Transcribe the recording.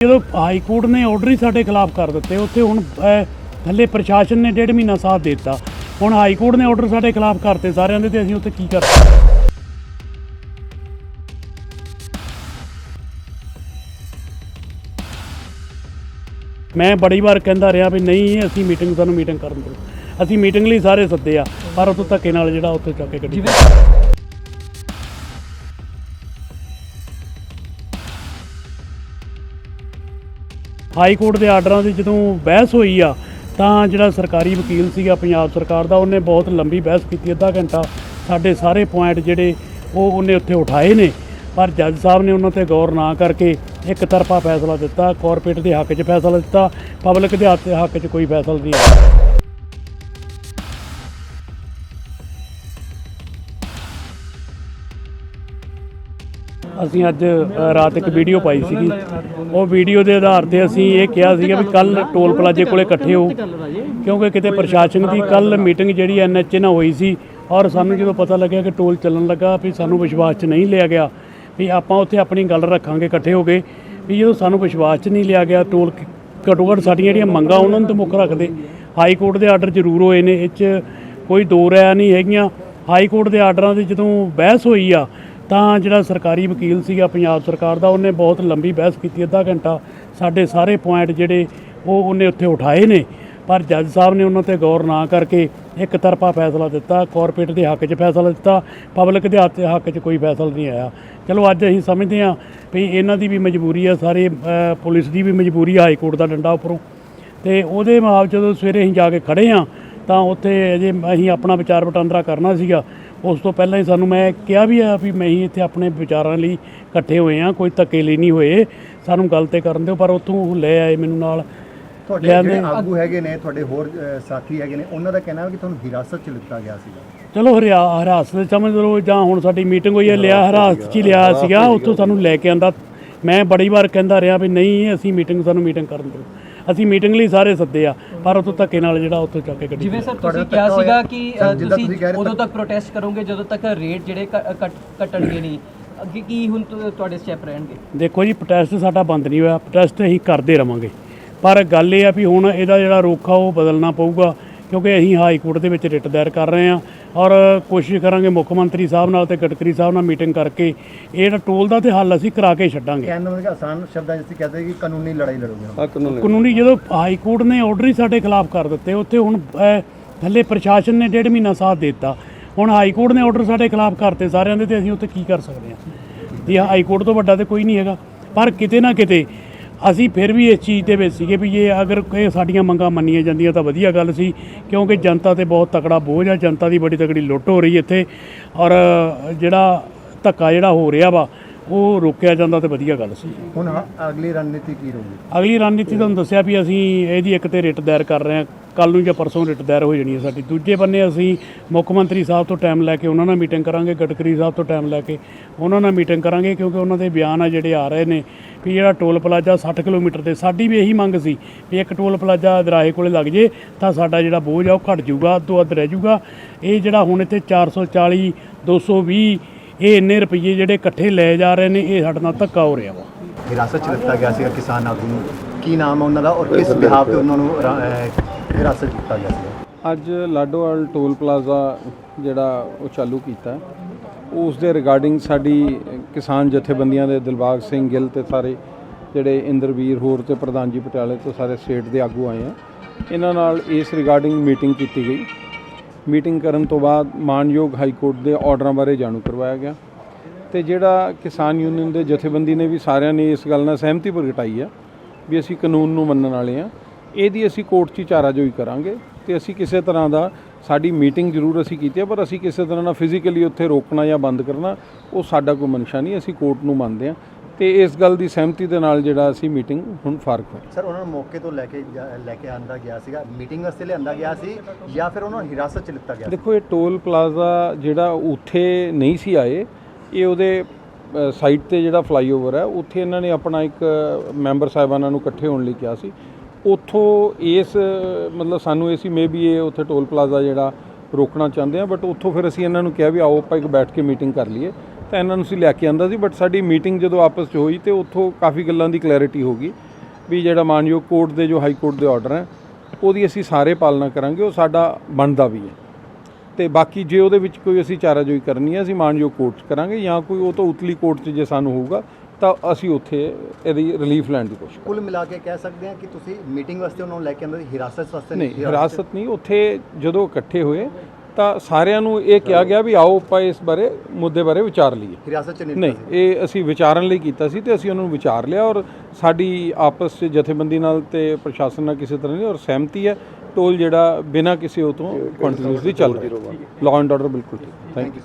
ਜਦੋਂ high court ਨੇ order ਹੀ ਸਾਡੇ ਖਿਲਾਫ ਕਰ ਦਿੱਤੇ ਉੱਥੇ ਹੁਣ ਅਹ, ਥੱਲੇ ਪ੍ਰਸ਼ਾਸਨ ਨੇ ਡੇਢ ਮਹੀਨਾ ਸਾਥ ਦੇ ਦਿੱਤਾ। ਹੁਣ ਹਾਈ ਕੋਰਟ ਨੇ ਆਰਡਰ ਸਾਡੇ ਖਿਲਾਫ ਕਰਤੇ ਸਾਰਿਆਂ ਦੇ ਤੇ ਅਸੀਂ ਉੱਥੇ ਕੀ ਕਰ ਮੈਂ ਬੜੀ ਵਾਰ ਕਹਿੰਦਾ ਰਿਹਾ ਵੀ ਨਹੀਂ ਅਸੀਂ ਮੀਟਿੰਗ ਸਾਨੂੰ ਮੀਟਿੰਗ ਕਰਨ ਦਿਓ। ਅਸੀਂ ਮੀਟਿੰਗ ਲਈ ਸਾਰੇ ਸੱਦੇ ਆ ਪਰ ਉਤੋਂ ਧੱਕੇ ਨਾਲ ਜਿਹੜਾ ਉੱਥੇ ਚੱਕ ਕੇ ਗੱਡੀ ਹਾਈ ਕੋਰਟ ਦੇ ਆਰਡਰਾਂ ਦੀ ਜਦੋਂ ਬਹਿਸ ਹੋਈ ਆ, ਤਾਂ ਜਿਹੜਾ ਸਰਕਾਰੀ ਵਕੀਲ ਸੀਗਾ ਪੰਜਾਬ ਸਰਕਾਰ ਦਾ, ਉਹਨੇ ਬਹੁਤ ਲੰਬੀ ਬਹਿਸ ਕੀਤੀ, ਅੱਧਾ ਘੰਟਾ ਸਾਡੇ ਸਾਰੇ ਪੁਆਇੰਟ ਜਿਹੜੇ ਉਹ ਉਹਨੇ ਉੱਥੇ ਉਠਾਏ ਨੇ। ਪਰ ਜੱਜ ਸਾਹਿਬ ਨੇ ਉਹਨਾਂ ਤੇ ਗੌਰ ਨਾ ਕਰਕੇ ਇੱਕ ਤਰਫਾ ਫੈਸਲਾ ਦਿੱਤਾ ਕਾਰਪੋਰੇਟ ਦੇ ਹੱਕ 'ਚ ਫੈਸਲਾ ਦਿੱਤਾ ਪਬਲਿਕ ਦੇ ਹੱਥ- ਹੱਕ 'ਚ ਕੋਈ ਫੈਸਲਾ ਨਹੀਂ ਆਇਆ। ਅਸੀਂ ਅੱਜ ਰਾਤ ਇੱਕ ਵੀਡੀਓ ਪਾਈ ਸੀਗੀ। ਉਹ ਵੀਡੀਓ ਦੇ ਆਧਾਰ ਤੇ ਅਸੀਂ ਇਹ ਕਿਹਾ ਸੀਗਾ ਵੀ ਕੱਲ ਟੋਲ ਪਲਾਜ਼ੇ ਕੋਲੇ ਇਕੱਠੇ ਹੋ। ਕਿਉਂਕਿ ਕਿਤੇ ਪ੍ਰਸ਼ਾਸਨ ਦੀ ਕੱਲ ਮੀਟਿੰਗ ਜਿਹੜੀ ਐਨਐਚਏ ਨਾਲ ਹੋਈ ਸੀ, ਔਰ ਸਾਨੂੰ ਜਦੋਂ ਪਤਾ ਲੱਗਿਆ ਕਿ ਟੋਲ ਚੱਲਣ ਲੱਗਾ, ਵੀ ਸਾਨੂੰ ਵਿਸ਼ਵਾਸ 'ਚ ਨਹੀਂ ਲਿਆ ਗਿਆ, ਵੀ ਆਪਾਂ ਉੱਥੇ ਆਪਣੀ ਗੱਲ ਰੱਖਾਂਗੇ, ਇਕੱਠੇ ਹੋ ਕੇ, ਵੀ ਜਦੋਂ ਸਾਨੂੰ ਵਿਸ਼ਵਾਸ 'ਚ ਨਹੀਂ ਲਿਆ ਗਿਆ, ਟੋਲ ਘੱਟੋ ਘੱਟ ਸਾਡੀਆਂ ਜਿਹੜੀਆਂ ਮੰਗਾਂ, ਉਹਨਾਂ ਨੂੰ ਤਾਂ ਮੁੱਖ ਰੱਖਦੇ। ਹਾਈ ਕੋਰਟ ਦੇ ਆਰਡਰ ਜ਼ਰੂਰ ਹੋਏ ਨੇ, ਇਹ 'ਚ ਕੋਈ ਦੋ ਰਾਇ ਨਹੀਂ ਹੈਗੀਆਂ। ਹਾਈ ਕੋਰਟ ਦੇ ਆਰਡਰਾਂ ਦੀ ਜਦੋਂ ਬਹਿਸ ਹੋਈ ਆ ਤਾਂ ਜਿਹੜਾ ਸਰਕਾਰੀ ਵਕੀਲ ਸੀਗਾ ਪੰਜਾਬ ਸਰਕਾਰ ਦਾ, ਉਹਨੇ ਬਹੁਤ ਲੰਬੀ ਬਹਿਸ ਕੀਤੀ, ਅੱਧਾ ਘੰਟਾ ਸਾਡੇ ਸਾਰੇ ਪੁਆਇੰਟ ਜਿਹੜੇ ਉਹ ਉਹਨੇ ਉੱਥੇ ਉਠਾਏ ਨੇ। ਪਰ ਜੱਜ ਸਾਹਿਬ ਨੇ ਉਹਨਾਂ ਤੇ ਗੌਰ ਨਾ ਕਰਕੇ ਇੱਕ ਤਰਫਾ ਫੈਸਲਾ ਦਿੱਤਾ ਕਾਰਪੋਰੇਟ ਦੇ ਹੱਕ 'ਚ ਫੈਸਲਾ ਦਿੱਤਾ ਪਬਲਿਕ ਦੇ ਹੱਥ, ਹੱਕ 'ਚ ਕੋਈ ਫੈਸਲਾ ਨਹੀਂ ਆਇਆ। ਚਲੋ ਅੱਜ ਅਸੀਂ ਸਮਝਦੇ ਹਾਂ ਵੀ ਇਹਨਾਂ ਦੀ ਵੀ ਮਜਬੂਰੀ ਆ, ਸਾਰੇ ਪੁਲਿਸ ਦੀ ਵੀ ਮਜਬੂਰੀ ਹਾਈ ਕੋਰਟ ਦਾ ਡੰਡਾ ਉੱਪਰੋਂ। ਤੇ ਉਹਦੇ ਮਾਪ ਜਦੋਂ ਸਵੇਰੇ ਅਸੀਂ ਜਾ ਕੇ ਖੜੇ ਆ ਤਾਂ ਉੱਥੇ ਅਜੇ ਅਸੀਂ ਆਪਣਾ ਵਿਚਾਰ ਵਟਾਂਦਰਾ ਕਰਨਾ ਸੀਗਾ। ਉਸ ਤੋਂ ਪਹਿਲਾਂ ਹੀ ਸਾਨੂੰ ਮੈਂ ਕਿਹਾ ਵੀ ਆ ਵੀ ਮੈਂ ਹੀ ਇੱਥੇ ਆਪਣੇ ਵਿਚਾਰਾਂ ਲਈ ਇਕੱਠੇ ਹੋਏ ਆ ਕੋਈ ਧੱਕੇ ਲਈ ਨਹੀਂ ਹੋਏ। ਸਾਨੂੰ ਗੱਲ ਤੇ ਕਰਨ ਦਿਓ ਪਰ ਉੱਥੋਂ ਉਹ ਲੈ ਆਏ ਮੈਨੂੰ ਨਾਲ। ਤੁਹਾਡੇ ਜਿਹੜੇ ਆਗੂ ਹੈਗੇ ਨੇ ਤੁਹਾਡੇ ਹੋਰ ਸਾਥੀ ਹੈਗੇ ਨੇ ਉਹਨਾਂ ਦਾ ਕਹਿਣਾ ਹੈ ਕਿ ਤੁਹਾਨੂੰ ਹਿਰਾਸਤ 'ਚ ਲਿੱਤਾ ਗਿਆ ਸੀਗਾ। ਚਲੋ ਹਰਿਆ ਹਰਾਸਤ ਦੇ ਸਮਝ ਲਓ ਜਾਂ ਹੁਣ ਸਾਡੀ ਮੀਟਿੰਗ ਹੋਈ ਹੈ ਲਿਆ ਹਰਾਸਤ 'ਚ ਹੀ ਲਿਆ ਸੀਗਾ ਉੱਥੋਂ ਸਾਨੂੰ ਲੈ ਕੇ ਆਂਦਾ। ਮੈਂ ਬੜੀ ਵਾਰ ਕਹਿੰਦਾ ਰਿਹਾ ਵੀ ਨਹੀਂ ਅਸੀਂ ਮੀਟਿੰਗ ਸਾਨੂੰ ਮੀਟਿੰਗ ਕਰਨ ਦਿਓ। ਅਸੀਂ ਮੀਟਿੰਗ ਲਈ ਸਾਰੇ ਸੱਦੇ ਆ ਪਰ ਉੱਥੋਂ ਧੱਕੇ ਨਾਲ ਜਿਹੜਾ ਉੱਥੋਂ ਚੱਕ ਕੇ ਗੱਡੀ ਜਿਵੇਂ ਸਰ ਤੁਹਾਡਾ ਤੁਸੀਂ ਕਿਹਾ ਸੀਗਾ। ਕਿ ਤੁਸੀਂ ਉਦੋਂ ਤੱਕ ਪ੍ਰੋਟੈਸਟ ਕਰੋਗੇ ਜਦੋਂ ਤੱਕ ਰੇਟ ਜਿਹੜੇ ਘਟਣਗੇ ਨਹੀਂ। ਅੱਗੇ ਕੀ ਹੁਣ ਤੁਹਾਡੇ ਸਟੈਪ ਰਹਿਣਗੇ? ਦੇਖੋ ਜੀ ਪ੍ਰੋਟੈਸਟ ਸਾਡਾ ਬੰਦ ਨਹੀਂ ਹੋਇਆ। ਪ੍ਰੋਟੈਸਟ ਅਸੀਂ ਕਰਦੇ ਰਵਾਂਗੇ। ਪਰ ਗੱਲ ਇਹ ਆ ਵੀ ਹੁਣ ਇਹਦਾ ਜਿਹੜਾ ਰੁੱਖ ਆ ਉਹ ਬਦਲਣਾ ਪਊਗਾ ਕਿਉਂਕਿ ਅਸੀਂ ਹਾਈ ਕੋਰਟ ਦੇ ਵਿੱਚ ਰਿਟ ਦਾਇਰ ਕਰ ਰਹੇ ਹਾਂ। ਔਰ ਕੋਸ਼ਿਸ਼ ਕਰਾਂਗੇ ਮੁੱਖ ਮੰਤਰੀ ਸਾਹਿਬ ਨਾਲ ਤੇ ਗਡਕਰੀ ਸਾਹਿਬ ਨਾਲ ਮੀਟਿੰਗ ਕਰਕੇ ਇਹ ਜਿਹੜਾ ਟੋਲ ਦਾ ਤੇ ਹੱਲ ਅਸੀਂ ਕਰਾ ਕੇ ਛੱਡਾਂਗੇ। ਕਹਿਣ ਦਾ ਮਤਲਬ ਆਸਾਨ ਸ਼ਬਦਾਂ 'ਚ ਅਸੀਂ ਕਹਦੇ ਕਿ ਕਾਨੂੰਨੀ ਲੜਾਈ ਲੜੋਗੇ। ਕਾਨੂੰਨੀ ਜਦੋਂ ਹਾਈ ਕੋਰਟ ਨੇ ਆਰਡਰ ਹੀ ਸਾਡੇ ਖਿਲਾਫ ਕਰ ਦਿੱਤੇ ਉੱਥੇ ਹੁਣ ਅਹ, ਥੱਲੇ ਪ੍ਰਸ਼ਾਸਨ ਨੇ ਡੇਢ ਮਹੀਨਾ ਸਾਥ ਦੇ ਦਿੱਤਾ। ਹੁਣ ਹਾਈ ਕੋਰਟ ਨੇ ਆਰਡਰ ਸਾਡੇ ਖਿਲਾਫ ਕਰਤੇ ਸਾਰਿਆਂ ਦੇ ਤੇ ਅਸੀਂ ਉੱਥੇ ਕੀ ਕਰ ਸਕਦੇ ਹਾਂ? ਇਹ ਹਾਈ ਕੋਰਟ ਤੋਂ ਵੱਡਾ ਤੇ ਕੋਈ ਨਹੀਂ ਹੈਗਾ। ਪਰ ਕਿਤੇ ਨਾ ਕਿਤੇ ਅਸੀਂ ਫਿਰ ਵੀ ਇਸ ਚੀਜ਼ ਦੇ ਵਿੱਚ ਸੀਗੇ ਵੀ ਇਹ ਅਗਰ ਇਹ ਸਾਡੀਆਂ ਮੰਗਾਂ ਮੰਨੀਆਂ ਜਾਂਦੀਆਂ ਤਾਂ ਵਧੀਆ ਗੱਲ ਸੀ ਕਿਉਂਕਿ ਜਨਤਾ ਤੇ ਬਹੁਤ ਤਕੜਾ ਬੋਝ ਆ ਜਨਤਾ ਦੀ ਬੜੀ ਤਕੜੀ ਲੁੱਟ ਹੋ ਰਹੀ ਇੱਥੇ ਔਰ ਜਿਹੜਾ ਧੱਕਾ ਜਿਹੜਾ ਹੋ ਰਿਹਾ ਵਾ ਉਹ ਰੋਕਿਆ ਜਾਂਦਾ ਤੇ ਵਧੀਆ ਗੱਲ ਸੀ। ਹੁਣ ਅਗਲੀ ਰਣਨੀਤੀ ਕੀ ਰਹੂਗੀ? ਅਗਲੀ ਰਣਨੀਤੀ ਤੁਹਾਨੂੰ ਦੱਸਿਆ ਵੀ ਅਸੀਂ ਇਹਦੀ ਇੱਕ ਤੇ ਰਿਟ ਦਾਇਰ ਕਰ ਰਹੇ ਹਾਂ ਕੱਲ ਨੂੰ ਜਾਂ ਪਰਸੋਂ ਰਿਟ ਦਾਇਰ ਹੋ ਜਾਣੀ ਹੈ ਸਾਡੀ। ਦੂਜੇ ਬੰਨੇ ਅਸੀਂ ਮੁੱਖ ਮੰਤਰੀ ਸਾਹਿਬ ਤੋਂ ਟਾਈਮ ਲੈ ਕੇ ਉਹਨਾਂ ਨਾਲ ਮੀਟਿੰਗ ਕਰਾਂਗੇ, ਗਡਕਰੀ ਸਾਹਿਬ ਤੋਂ ਟਾਈਮ ਲੈ ਕੇ ਉਹਨਾਂ ਨਾਲ ਮੀਟਿੰਗ ਕਰਾਂਗੇ ਕਿਉਂਕਿ ਉਹਨਾਂ ਦੇ ਬਿਆਨ ਆ ਜਿਹੜੇ ਆ ਰਹੇ ਨੇ ਵੀ ਜਿਹੜਾ ਟੋਲ ਪਲਾਜ਼ਾ 60 ਕਿਲੋਮੀਟਰ ਤੇ ਸਾਡੀ ਵੀ ਇਹੀ ਮੰਗ ਸੀ ਵੀ ਇੱਕ ਟੋਲ ਪਲਾਜ਼ਾ ਦਰਾਹੇ ਕੋਲੇ ਲੱਗ ਜੇ ਤਾਂ ਸਾਡਾ ਜਿਹੜਾ ਬੋਝ ਆ ਉਹ ਘਟ ਜਾਊਗਾ, ਅੱਧੋ ਅੱਧ ਰਹਿ ਜਾਊਗਾ। ਇਹ ਜਿਹੜਾ ਹੁਣ ਇੱਥੇ 440 220 ਇਹ ਇੰਨੇ ਰੁਪਏ ਜਿਹੜੇ ਇਕੱਠੇ ਲੈ ਜਾ ਰਹੇ ਨੇ, ਇਹ ਸਾਡੇ ਨਾਲ ਧੱਕਾ ਹੋ ਰਿਹਾ ਵਾ। ਹਿਰਾਸਤ 'ਚ ਲਿੱਤਾ ਗਿਆ ਸੀਗਾ ਕਿਸਾਨ ਆਗੂ ਨੂੰ। ਕੀ ਨਾਮ ਹੈ ਉਹਨਾਂ ਦਾ ਔਰ ਕਿਸ ਬਿਹਾਫ ਤੇ ਉਹਨਾਂ ਨੂੰ ਹਿਰਾਸਤ ਕੀਤਾ ਗਿਆ ਸੀਗਾ। ਅੱਜ ਲਾਡੋਵਾਲ ਟੋਲ ਪਲਾਜ਼ਾ ਜਿਹੜਾ ਉਹ ਚਾਲੂ ਕੀਤਾ ਉਸ ਦੇ ਰਿਗਾਰਡਿੰਗ ਸਾਡੀ ਕਿਸਾਨ ਜਥੇਬੰਦੀਆਂ ਦੇ ਦਿਲਬਾਗ ਸਿੰਘ ਗਿੱਲ ਤੇ ਸਾਰੇ ਜਿਹੜੇ ਇੰਦਰਵੀਰ ਹੋਰ ਤੇ ਪ੍ਰਧਾਨ ਜੀ ਪਟਿਆਲੇ ਤੋਂ ਸਾਰੇ ਸਟੇਟ ਦੇ ਆਗੂ ਆਏ ਆ। ਇਹਨਾਂ ਨਾਲ ਇਸ ਰਿਗਾਰਡਿੰਗ ਮੀਟਿੰਗ ਕੀਤੀ ਗਈ। ਮੀਟਿੰਗ ਕਰਨ ਤੋਂ ਬਾਅਦ ਮਾਨਯੋਗ ਹਾਈ ਕੋਰਟ ਦੇ ਆਰਡਰਾਂ ਬਾਰੇ ਜਾਣੂ ਕਰਵਾਇਆ ਗਿਆ। ਤੇ ਜਿਹੜਾ ਕਿਸਾਨ ਯੂਨੀਅਨ ਦੇ ਜਥੇਬੰਦੀ ਨੇ ਵੀ ਸਾਰਿਆਂ ਨੇ ਇਸ ਗੱਲ ਨਾਲ ਸਹਿਮਤੀ ਪ੍ਰਗਟਾਈ ਆ ਵੀ ਅਸੀਂ ਕਾਨੂੰਨ ਨੂੰ ਮੰਨਣ ਵਾਲੇ ਆ। ਇਹਦੀ ਅਸੀਂ ਕੋਰਟ 'ਚ ਹੀ ਚਾਰਾਜੋਈ ਕਰਾਂਗੇ ਤੇ ਅਸੀਂ ਕਿਸੇ ਤਰ੍ਹਾਂ ਦਾ ਸਾਡੀ ਮੀਟਿੰਗ ਜ਼ਰੂਰ ਅਸੀਂ ਕੀਤੀ ਹੈ ਪਰ ਅਸੀਂ ਕਿਸੇ ਤਰ੍ਹਾਂ ਨਾਲ ਫਿਜ਼ੀਕਲੀ ਉੱਥੇ ਰੋਕਣਾ ਜਾਂ ਬੰਦ ਕਰਨਾ ਉਹ ਸਾਡਾ ਕੋਈ ਮਨਸ਼ਾ ਨਹੀਂ ਅਸੀਂ ਕੋਰਟ ਨੂੰ ਮੰਨਦੇ ਆ ਤੇ ਇਸ ਗੱਲ ਦੀ ਸਹਿਮਤੀ ਦੇ ਨਾਲ ਜਿਹੜਾ ਅਸੀਂ ਮੀਟਿੰਗ ਹੁਣ ਫਾਰਗ ਹੋਈ ਸਰ ਉਹਨਾਂ ਨੂੰ ਮੌਕੇ ਤੋਂ ਲੈ ਕੇ ਲੈ ਕੇ ਆਂਦਾ ਗਿਆ ਸੀਗਾ। ਮੀਟਿੰਗ ਵਾਸਤੇ ਲਿਆਂਦਾ ਗਿਆ ਸੀ ਜਾਂ ਫਿਰ ਉਹਨਾਂ ਨੂੰ ਹਿਰਾਸਤ 'ਚ ਲਿੱਤਾ ਗਿਆ ਦੇਖੋ ਇਹ ਟੋਲ ਪਲਾਜ਼ਾ ਜਿਹੜਾ ਉੱਥੇ ਨਹੀਂ ਸੀ ਆਏ ਇਹ ਉਹਦੇ ਸਾਈਟ ਤੇ ਜਿਹੜਾ ਫਲਾਈਓਵਰ ਹੈ ਉੱਥੇ ਇਹਨਾਂ ਨੇ ਆਪਣਾ ਇੱਕ ਮੈਂਬਰ ਸਾਹਿਬਾਨਾਂ ਨੂੰ ਇਕੱਠੇ ਹੋਣ ਲਈ ਕਿਹਾ ਸੀ। ਉੱਥੋਂ ਇਸ, ਮਤਲਬ ਸਾਨੂੰ ਇਹ ਸੀ ਮੇਬੀ ਇਹ ਉੱਥੇ ਟੋਲ ਪਲਾਜ਼ਾ ਜਿਹੜਾ ਰੋਕਣਾ ਚਾਹੁੰਦੇ ਆ ਬਟ ਉੱਥੋਂ ਫਿਰ ਅਸੀਂ ਇਹਨਾਂ ਨੂੰ ਕਿਹਾ ਵੀ ਆਓ ਆਪਾਂ ਇੱਕ ਬੈਠ ਕੇ ਮੀਟਿੰਗ ਕਰ ਲਈਏ। ਤਾਂ ਇਹਨਾਂ ਨੂੰ ਅਸੀਂ ਲੈ ਕੇ ਆਂਦਾ ਸੀ ਬਟ ਸਾਡੀ ਮੀਟਿੰਗ ਜਦੋਂ ਆਪਸ 'ਚ ਹੋਈ ਤੇ ਉੱਥੋਂ ਕਾਫੀ ਗੱਲਾਂ ਦੀ ਕਲੈਰਿਟੀ ਹੋ ਗਈ ਵੀ ਜਿਹੜਾ ਮਾਨਯੋਗ ਕੋਰਟ ਦੇ ਜੋ ਹਾਈ ਕੋਰਟ ਦੇ ਆਰਡਰ ਹੈ, ਉਹਦੀ ਅਸੀਂ ਸਾਰੇ ਪਾਲਣਾ ਕਰਾਂਗੇ, ਉਹ ਸਾਡਾ ਬਣਦਾ ਵੀ ਹੈ। ਤੇ ਬਾਕੀ ਜੇ ਉਹਦੇ ਵਿੱਚ ਕੋਈ ਅਸੀਂ ਚਾਰਾਜੋਈ ਕਰਨੀ ਹੈ, ਅਸੀਂ ਮਾਨਯੋਗ ਕੋਰਟ 'ਚ ਕਰਾਂਗੇ ਜਾਂ ਕੋਈ ਉਹ ਤੋਂ ਉਤਲੀ ਕੋਰਟ 'ਚ ਜੇ ਸਾਨੂੰ ਹੋਊਗਾ ਤਾਂ ਅਸੀਂ ਉੱਥੇ ਇਹਦੀ ਰਿਲੀਫ ਲੈਣ ਦੀ ਕੋਸ਼ਿਸ਼ ਕੁੱਲ ਮਿਲਾ ਕੇ ਕਹਿ ਸਕਦੇ ਹਾਂ ਕਿ ਤੁਸੀਂ ਮੀਟਿੰਗ ਵਾਸਤੇ ਉਹਨਾਂ ਨੂੰ ਲੈ ਕੇ ਆਂਦੇ ਹਿਰਾਸਤ ਵਾਸਤੇ ਨਹੀਂ ਹਿਰਾਸਤ ਨਹੀਂ ਉੱਥੇ ਜਦੋਂ ਇਕੱਠੇ ਹੋਏ ਤਾਂ ਸਾਰਿਆਂ ਨੂੰ ਇਹ ਕਿਹਾ ਗਿਆ ਵੀ ਆਓ ਆਪਾਂ ਇਸ ਬਾਰੇ ਮੁੱਦੇ ਬਾਰੇ ਵਿਚਾਰ ਲਈਏ। ਹਿਰਾਸਤ ਚ ਨਹੀਂ ਨਹੀਂ ਇਹ ਅਸੀਂ ਵਿਚਾਰਨ ਲਈ ਕੀਤਾ ਸੀ ਤੇ ਅਸੀਂ ਉਹਨਾਂ ਨੂੰ ਵਿਚਾਰ ਲਿਆ ਔਰ ਸਾਡੀ ਆਪਸ 'ਚ ਜਥੇਬੰਦੀ ਨਾਲ ਤੇ ਪ੍ਰਸ਼ਾਸਨ ਨਾਲ ਕਿਸੇ ਤਰ੍ਹਾਂ ਦੀ ਔਰ ਸਹਿਮਤੀ ਹੈ ਟੋਲ ਜਿਹੜਾ ਬਿਨਾਂ ਕਿਸੇ ਉਹ ਤੋਂ ਕੰਟੀਨਿਊਸਲੀ ਚੱਲ ਰਿਹਾ। ਲਾਅ ਐਂਡ ਆਰਡਰ ਬਿਲਕੁਲ ਠੀਕ। Thank you